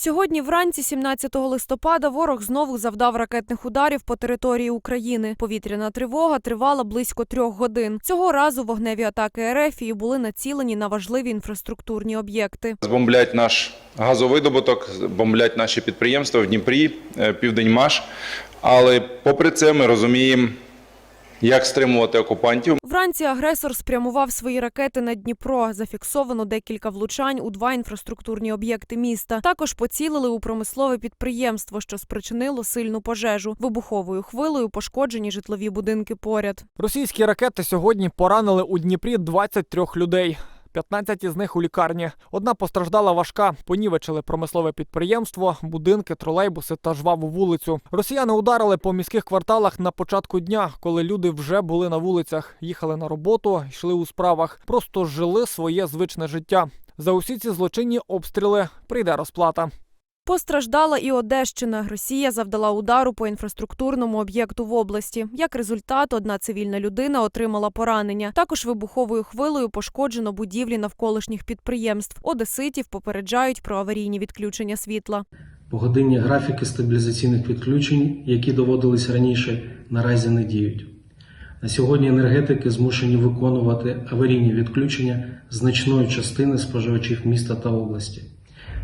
Сьогодні вранці, 17 листопада, ворог знову завдав ракетних ударів по території України. Повітряна тривога тривала близько трьох годин. Цього разу вогневі атаки РФ і були націлені на важливі інфраструктурні об'єкти. Збомблять наш газовидобуток, бомблять наші підприємства в Дніпрі, е, Південьмаш. Але попри це ми розуміємо, як стримувати окупантів. Вранці агресор спрямував свої ракети на Дніпро. Зафіксовано декілька влучань у два інфраструктурні об'єкти міста. Також поцілили у промислове підприємство, що спричинило сильну пожежу. Вибуховою хвилею пошкоджені житлові будинки поряд. Російські ракети сьогодні поранили у Дніпрі 23 людей. 15 із них у лікарні. Одна постраждала важка. Понівечили промислове підприємство, будинки, тролейбуси та жваву вулицю. Росіяни ударили по міських кварталах на початку дня, коли люди вже були на вулицях, їхали на роботу, йшли у справах, просто жили своє звичне життя. За усі ці злочинні обстріли прийде розплата. Постраждала і Одещина. Росія завдала удару по інфраструктурному об'єкту в області. Як результат, одна цивільна людина отримала поранення. Також вибуховою хвилею пошкоджено будівлі навколишніх підприємств. Одеситів попереджають про аварійні відключення світла. Погодинні графіки стабілізаційних відключень, які доводились раніше, наразі не діють. На сьогодні енергетики змушені виконувати аварійні відключення значної частини споживачів міста та області.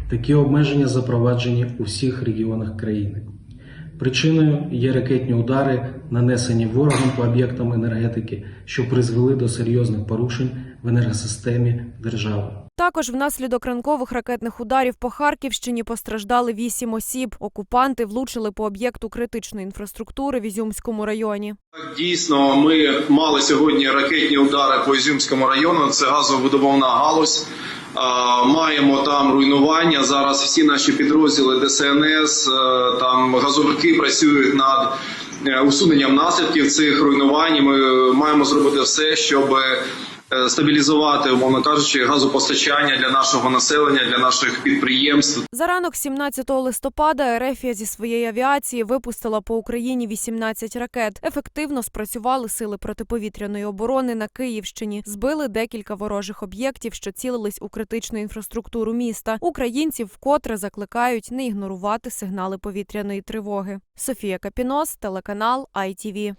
Такі обмеження запроваджені у всіх регіонах країни. Причиною є ракетні удари, нанесені ворогом по об'єктам енергетики, що призвели до серйозних порушень в енергосистемі держави. Також внаслідок ранкових ракетних ударів по Харківщині постраждали вісім осіб. Окупанти влучили по об'єкту критичної інфраструктури в Ізюмському районі. Дійсно, ми мали сьогодні ракетні удари по Ізюмському району. Це газовидобувна галузь. Маємо там руйнування. Зараз всі наші підрозділи ДСНС, е, там газовики працюють над е, усуненням наслідків цих руйнувань. Ми маємо зробити все, щоб стабілізувати, умовно кажучи, газопостачання для нашого населення, для наших підприємств. За ранок 17 листопада Ерефія зі своєї авіації випустила по Україні 18 ракет. Ефективно спрацювали сили протиповітряної оборони на Київщині. Збили декілька ворожих об'єктів, що цілились у критичну інфраструктуру міста. Українців вкотре закликають не ігнорувати сигнали повітряної тривоги. Софія Капінос, телеканал ITV.